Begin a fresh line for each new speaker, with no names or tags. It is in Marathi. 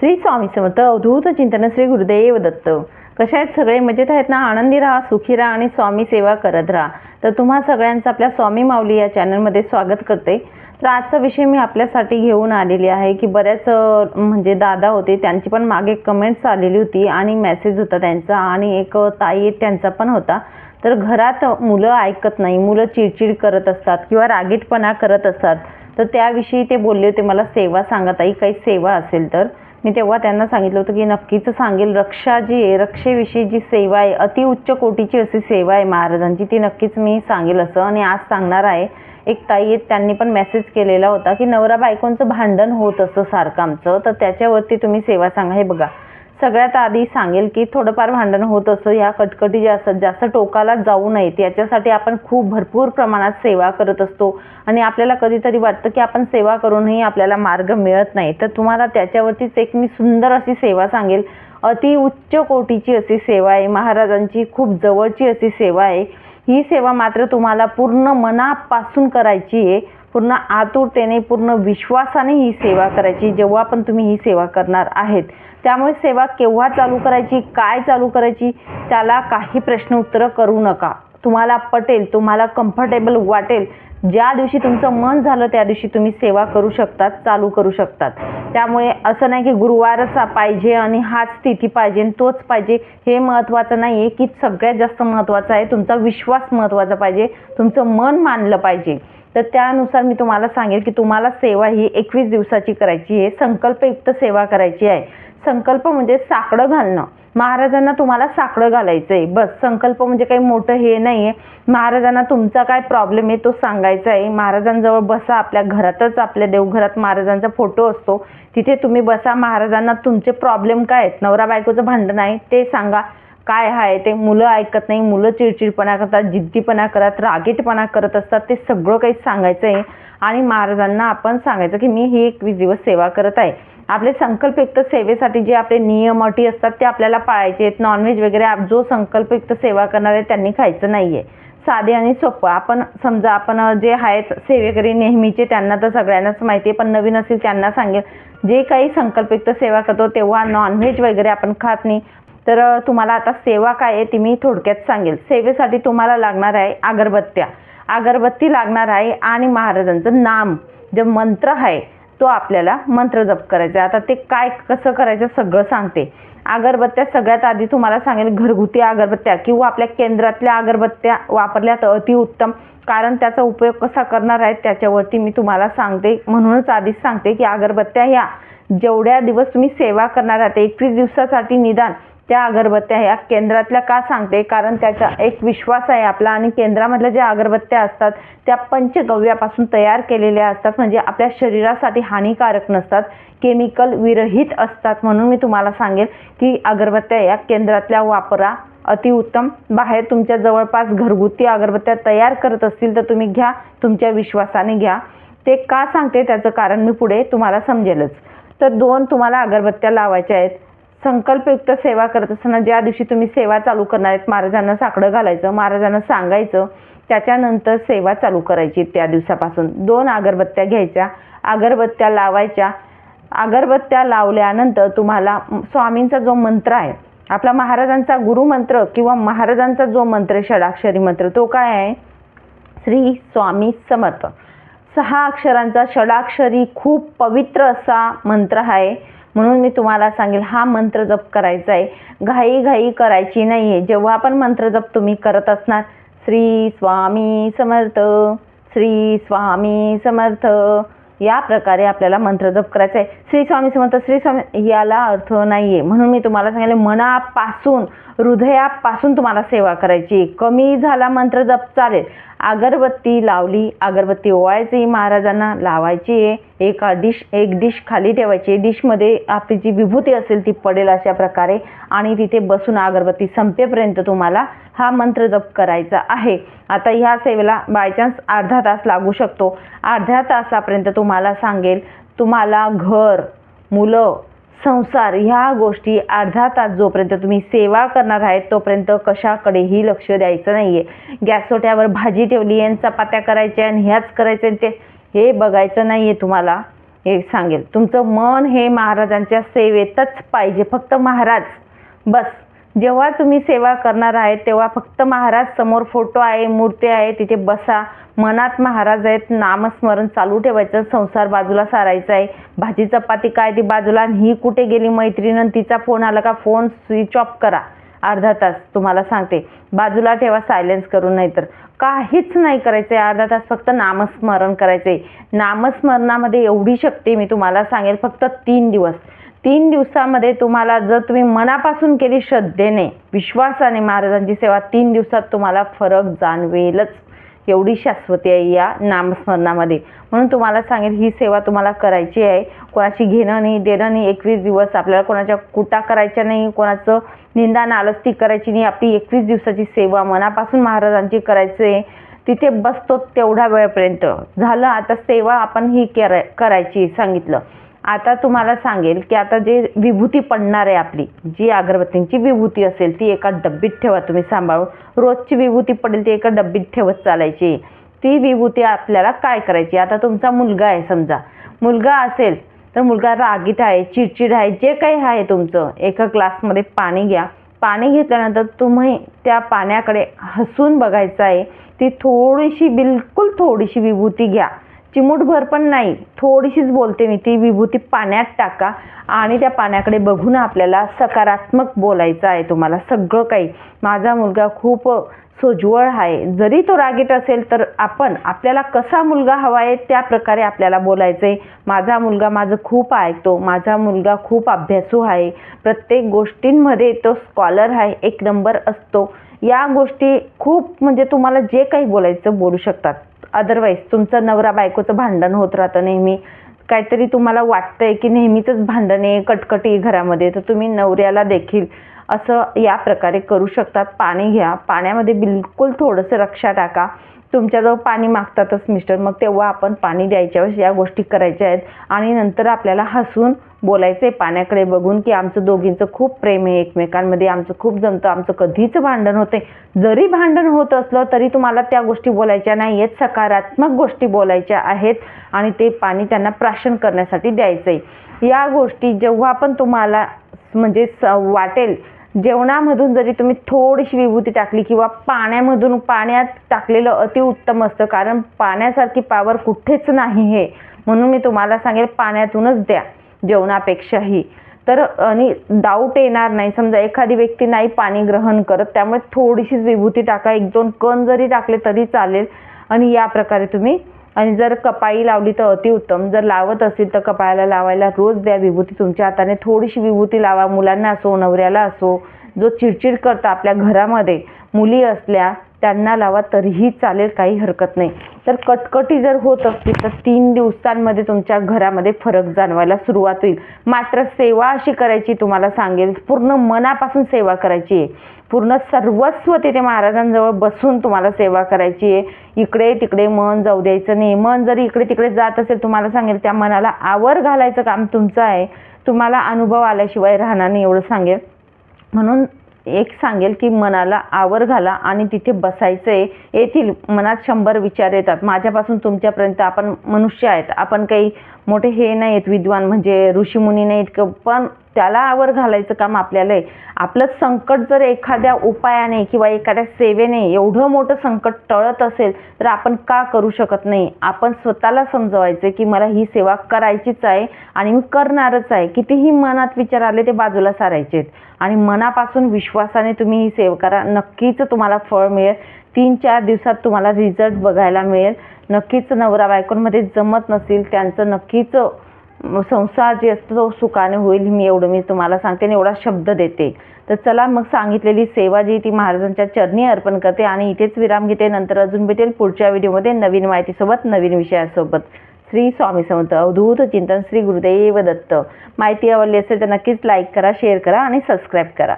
श्री स्वामी समर्थ अवधूत चिंतन श्री गुरुदेव दत्त. कशा आहेत सगळे? मजेत आहेत ना? आनंदी राहा सुखी राहा आणि स्वामी सेवा करत राहा. तर तुम्हा सगळ्यांचं आपल्या स्वामी माऊली या चॅनलमध्ये स्वागत करते. तर आजचा विषय मी आपल्यासाठी घेऊन आलेली आहे की बऱ्याच म्हणजे दादा होते त्यांची पण मागे कमेंट्स आलेली होती आणि मेसेज होता त्यांचा आणि एक ताई त्यांचा पण होता. तर घरात मुलं ऐकत नाही मुलं चिडचिड करत असतात किंवा रागीटपणा करत असतात. तर त्याविषयी ते बोलले होते मला सेवा सांगा ताई काही सेवा असेल तर. मी तेव्हा त्यांना सांगितलं होतं की नक्कीच सांगेल रक्षा जी आहे रक्षेविषयी जी सेवा आहे अतिउच्च कोटीची अशी सेवा आहे महाराजांची ती नक्कीच मी सांगेल असं. आणि आज सांगणार आहे एक ताई आहेत त्यांनी पण मेसेज केलेला होता की नवरा बायकोंचं भांडण होत असतं सारखं आमचं. तर त्याच्यावरती तुम्ही सेवा सांगा. हे बघा सगळ्यात आधी सांगेल की थोडंफार भांडण होत असतं ह्या कटकटी ज्या असतात जास्त टोकाला जाऊ नयेत. याच्यासाठी आपण खूप भरपूर प्रमाणात सेवा करत असतो. आणि आपल्याला कधीतरी वाटतं की आपण सेवा करूनही आपल्याला मार्ग मिळत नाही. तर तुम्हाला त्याच्यावरतीच एक मी सुंदर अशी सेवा सांगेल. अति उच्च कोटीची अशी सेवा आहे. महाराजांची खूप जवळची अशी सेवा आहे. ही सेवा मात्र तुम्हाला पूर्ण मनापासून करायची आहे. पूर्ण आतुरतेने पूर्ण विश्वासाने ही सेवा करायची. जेव्हा पण तुम्ही ही सेवा करणार आहेत त्यामुळे सेवा केव्हा चालू करायची काय चालू करायची त्याला काही प्रश्न उत्तरं करू नका. तुम्हाला पटेल तुम्हाला कम्फर्टेबल वाटेल. ज्या दिवशी तुमचं मन झालं त्या दिवशी तुम्ही सेवा करू शकतात चालू करू शकतात. त्यामुळे असं नाही की गुरुवारच पाहिजे आणि हाच तिथी पाहिजे आणि तोच पाहिजे हे महत्त्वाचं नाही आहे की सगळ्यात जास्त महत्त्वाचं आहे तुमचा विश्वास महत्त्वाचा पाहिजे तुमचं मन मानलं पाहिजे. तर त्यानुसार मी तुम्हाला सांगेल की तुम्हाला सेवा ही एकवीस दिवसाची करायची आहे. संकल्पयुक्त सेवा करायची आहे. संकल्प म्हणजे साकडं घालणं. महाराजांना तुम्हाला साकडं घालायचं आहे बस संकल्प म्हणजे काही मोठं हे नाही आहे महाराजांना तुमचा काय प्रॉब्लेम आहे तो सांगायचा आहे. महाराजांजवळ बसा आपल्या घरातच आपल्या देवघरात महाराजांचा फोटो असतो. तिथे तुम्ही बसा. महाराजांना तुमचे प्रॉब्लेम काय आहेत? नवरा बायकोचं भांडण आहे ते सांगा. काय आहे ते मुलं ऐकत नाही मुलं चिडचिडपणा करतात जिद्दीपणा करत रागीटपणा करत असतात ते सगळं काही सांगायचं आहे आणि महाराजांना आपण सांगायचं की मी ही एकवीस दिवस सेवा करत आहे. आपले संकल्पयुक्त सेवेसाठी जे आपले नियम अटी असतात ते आपल्याला पाळायचे आहेत. नॉनव्हेज वगैरे आप- जो संकल्पयुक्त सेवा करणार आहे त्यांनी खायचं नाही आहे साधे आणि सोपं. आपण समजा आपण जे आहेत सेवेकरी नेहमीचे त्यांना तर सगळ्यांनाच माहिती आहे पण नवीन असेल त्यांना सांगेल. जे काही संकल्पयुक्त सेवा करतो तेव्हा नॉनव्हेज वगैरे आपण खात नाही. तर तुम्हाला आता सेवा काय आहे ती मी थोडक्यात सांगेल. सेवेसाठी तुम्हाला लागणार आहे अगरबत्त्या. अगरबत्ती लागणार आहे आणि महाराजांचं नाम. जे मंत्र आहे तो आपल्याला मंत्र जप करायचा आहे. आता ते काय कसं करायचं सगळं सांगते. अगरबत्त्या सगळ्यात आधी तुम्हाला सांगेल घरगुती अगरबत्त्या किंवा आपल्या केंद्रातल्या अगरबत्त्या वापरल्या तर अतिउत्तम कारण त्याचा उपयोग कसा करणार आहे त्याच्यावरती मी तुम्हाला सांगते. म्हणूनच आधीच सांगते की अगरबत्त्या ह्या जेवढ्या दिवस तुम्ही सेवा करणार आहात एकवीस दिवसासाठी निदान त्या अगरबत्त्या ह्या केंद्रातल्या का सांगते? कारण त्याचा एक विश्वास आहे आपला आणि केंद्रामधल्या ज्या अगरबत्त्या असतात त्या पंचगव्यापासून तयार केलेल्या असतात. म्हणजे आपल्या शरीरासाठी हानिकारक नसतात. केमिकल विरहित असतात म्हणून मी तुम्हाला सांगेल की अगरबत्त्या या केंद्रातल्या वापरा. अतिउत्तम बाहेर तुमच्या जवळपास घरगुती अगरबत्त्या तयार करत असतील तर तुम्ही घ्या. तुमच्या विश्वासाने घ्या. ते का सांगते? त्याचं कारण मी पुढे तुम्हाला समजेलच. तर दोन तुम्हाला अगरबत्त्या लावायच्या आहेत. संकल्पयुक्त सेवा करत असताना ज्या दिवशी तुम्ही सेवा चालू करणार आहेत महाराजांना साकडं घालायचं महाराजांना सांगायचं त्याच्यानंतर सेवा चालू करायची त्या दिवसापासून. दोन अगरबत्त्या घ्यायच्या अगरबत्त्या लावायच्या. अगरबत्त्या लावल्यानंतर तुम्हाला स्वामींचा जो मंत्र आहे आपला महाराजांचा गुरुमंत्र किंवा महाराजांचा जो मंत्र आहे, षडाक्षरी मंत्र तो काय आहे? श्री स्वामी समर्थ. सहा अक्षरांचा षडाक्षरी खूप पवित्र असा मंत्र आहे. म्हणून मी तुम्हाला सांगेल हा मंत्र जप करायचा आहे. घाई घाई करायची नाही आहे जेव्हा पण मंत्र जप तुम्ही करत असणार श्री स्वामी समर्थ श्री स्वामी समर्थ या प्रकारे आपल्याला मंत्र जप करायचा आहे. श्री स्वामी समर्थ श्री स्वामी याला अर्थ नाही आहे म्हणून मी तुम्हाला सांगेल मनापासून हृदयापासून तुम्हाला सेवा करायची आहे. कमी झाला मंत्र जप चालेल. अगरबत्ती लावली. अगरबत्ती ओवायची महाराजांना. लावायची आहे एका डिश एक डिश खाली ठेवायची. डिशमध्ये आपली जी विभूती असेल ती पडेल अशा प्रकारे. आणि तिथे बसून अगरबत्ती संपेपर्यंत तुम्हाला हा मंत्र जप करायचा आहे. आता ह्या सेवेला बायचान्स अर्धा तास लागू शकतो. अर्ध्या तासापर्यंत तुम्हाला सांगेल तुम्हाला घर मुलं संसार ह्या गोष्टी अर्धा तास जोपर्यंत तुम्ही सेवा करणार आहेत तोपर्यंत कशाकडेही लक्ष द्यायचं नाही आहे गॅसोट्यावर भाजी ठेवली आहे आणि चपात्या करायच्या आणि ह्याच करायच्या ते हे बघायचं नाही आहे तुम्हाला. हे सांगेल. तुमचं मन हे महाराजांच्या सेवेतच पाहिजे. फक्त महाराज. बस. जेव्हा तुम्ही सेवा करणार आहेत तेव्हा फक्त महाराज समोर फोटो आहे मूर्ती आहे तिथे बसा. मनात महाराज आहेत नामस्मरण चालू ठेवायचं संसार बाजूला सारायचा आहे. भाजी चपाती काय ती बाजूला आणि ही कुठे गेली मैत्रीण तिचा फोन आला का फोन स्विच ऑफ करा. अर्धा तास तुम्हाला सांगते. बाजूला ठेवा सायलेन्स करून नाही तर काहीच नाही करायचं आहे अर्धा तास फक्त नामस्मरण करायचं आहे नामस्मरणामध्ये एवढी शक्ती मी तुम्हाला सांगेल फक्त तीन दिवस. तीन दिवसामध्ये तुम्हाला जर तुम्ही मनापासून केली श्रद्धेने विश्वासाने महाराजांची सेवा तीन दिवसात तुम्हाला फरक जाणवेलच. एवढी शाश्वती आहे या नामस्मरणामध्ये. म्हणून तुम्हाला सांगेल ही सेवा तुम्हाला करायची आहे. कोणाची घेणं नाही देणं नाही एकवीस दिवस आपल्याला कोणाच्या कुटा करायच्या नाही कोणाचं निंदा नालस्ती करायची नाही. आपली एकवीस दिवसाची सेवा मनापासून महाराजांची करायची आहे. तिथे बसतो तेवढा वेळपर्यंत. झालं आता सेवा आपण ही कराय करायची सांगितलं. आता तुम्हाला सांगेल की आता जे विभूती पडणार आहे आपली जी अगरबत्तींची विभूती असेल ती एका डब्बीत ठेवा तुम्ही सांभाळून. रोजची विभूती पडेल ती एका डब्बीत ठेवत चालायची. ती विभूती आपल्याला काय करायची? आता तुमचा मुलगा आहे समजा. मुलगा असेल तर मुलगा रागीट आहे चिडचिड आहे जे काही आहे तुमचं. एका ग्लासमध्ये पाणी घ्या. पाणी घेतल्यानंतर तुम्ही त्या पाण्याकडे हसून बघायचं आहे. ती थोडीशी बिलकुल थोडीशी विभूती घ्या. चिमूटभर पण नाही. थोडीशीच बोलते मी. ती विभूती पाण्यात टाका आणि त्या पाण्याकडे बघून आपल्याला सकारात्मक बोलायचं आहे तुम्हाला. सगळं काही. माझा मुलगा खूप सोज्वळ आहे. जरी तो रागीट असेल तर आपण आपल्याला कसा मुलगा हवा आहे त्या प्रकारे आपल्याला बोलायचं आहे माझा मुलगा माझं खूप ऐकतो. माझा मुलगा खूप अभ्यासू आहे. प्रत्येक गोष्टींमध्ये तो स्कॉलर आहे. एक नंबर असतो. या गोष्टी खूप म्हणजे तुम्हाला जे काही बोलायचं बोलू शकतात. अदरवाईज तुमचं नवरा बायकोचं भांडण होत राहतं नेहमी. काहीतरी तुम्हाला वाटतंय की नेहमीचंच भांडण आहे कटकटी घरामध्ये. तर तुम्ही नवऱ्याला देखील असं या प्रकारे करू शकतात. पाणी घ्या. पाण्यामध्ये बिलकुल थोडंसं रक्षा टाका. तुमच्याजवळ पाणी मागतातच मिस्टर. मग तेव्हा आपण पाणी द्यायच्या वेळेस या गोष्टी करायच्या आहेत. आणि नंतर आपल्याला हसून बोलायचं आहे पाण्याकडे बघून की आमचं दोघींचं खूप प्रेम आहे एकमेकांमध्ये आमचं खूप जमतं आमचं कधीच भांडण होते. जरी भांडण होत असलं तरी तुम्हाला त्या गोष्टी बोलायच्या नाही आहेत सकारात्मक गोष्टी बोलायच्या आहेत आणि ते पाणी त्यांना प्राशन करण्यासाठी द्यायचं आहे या गोष्टी जेव्हा पण तुम्हाला म्हणजे स वाटेल जेवणामधून जरी तुम्ही थोडीशी विभूती टाकली किंवा पाण्यामधून पाण्यात टाकलेलं अतिउत्तम असतं कारण पाण्यासारखी पावर कुठेच नाही हे म्हणून मी तुम्हाला सांगेल पाण्यातूनच द्या. जेवणापेक्षाही. तर आणि डाऊट येणार नाही. समजा एखादी व्यक्ती नाही पाणी ग्रहण करत त्यामुळे थोडीशीच विभूती टाका. एक दोन कण जरी टाकले तरी चालेल. आणि या प्रकारे तुम्ही आणि जर कपाळी लावली तर अतिउत्तम जर लावत असेल तर कपाळाला लावायला रोज द्या विभूती तुमच्या हाताने. थोडीशी विभूती लावा. मुलांना असो नवऱ्याला असो. जो चिडचिड करता आपल्या घरामध्ये मुली असल्या त्यांना लावा तरीही चालेल काही हरकत नाही. तर कटकटी जर होत असतील तर तीन दिवसांमध्ये तुमच्या घरामध्ये फरक जाणवायला सुरुवात होईल. मात्र सेवा अशी करायची तुम्हाला सांगेल पूर्ण मनापासून सेवा करायची आहे. पूर्ण सर्वस्व तिथे महाराजांजवळ बसून तुम्हाला सेवा करायची आहे. इकडे तिकडे मन जाऊ द्यायचं नाही. मन जरी इकडे तिकडे जात असेल तुम्हाला सांगेल त्या मनाला आवर घालायचं काम तुमचं आहे. तुम्हाला अनुभव आल्याशिवाय राहणार नाही एवढं सांगेल. म्हणून एक सांगेल की मनाला आवर घाला आणि तिथे बसायचं आहे येथील मनात शंभर विचार येतात. माझ्यापासून तुमच्यापर्यंत आपण मनुष्य आहेत. आपण काही मोठे हे नाही आहेत विद्वान म्हणजे ऋषीमुनी नाहीत क पण त्याला आवर घालायचं काम आपल्याला आहे. आपलं संकट जर एखाद्या उपायाने किंवा एखाद्या सेवेने एवढं मोठं संकट टळत असेल तर आपण का करू शकत नाही? आपण स्वतःला समजवायचं की मला ही सेवा करायचीच आहे आणि मी करणारच आहे. कितीही मनात विचार आले ते बाजूला सारायचे आहेत. आणि मनापासून विश्वासाने तुम्ही ही सेवा करा. नक्कीच तुम्हाला फळ मिळेल. तीन चार दिवसात तुम्हाला रिझल्ट बघायला मिळेल. नक्कीच नवरा बायकोंमध्ये जमत नसेल त्यांचं नक्कीच संसार जे असतो तो सुखाने होईल मी एवढं मी तुम्हाला सांगते आणि एवढा शब्द देते. तर चला मग सांगितलेली सेवा जी ती महाराजांच्या चरणी अर्पण करते आणि इथेच विराम घेते. नंतर अजून भेटेल पुढच्या व्हिडिओमध्ये नवीन माहितीसोबत नवीन विषयासोबत. श्री स्वामी समर्थ. अवधूत चिंतन श्री गुरुदेव दत्त. माहिती आवडली असेल तर नक्कीच लाईक करा शेअर करा आणि सबस्क्राईब करा.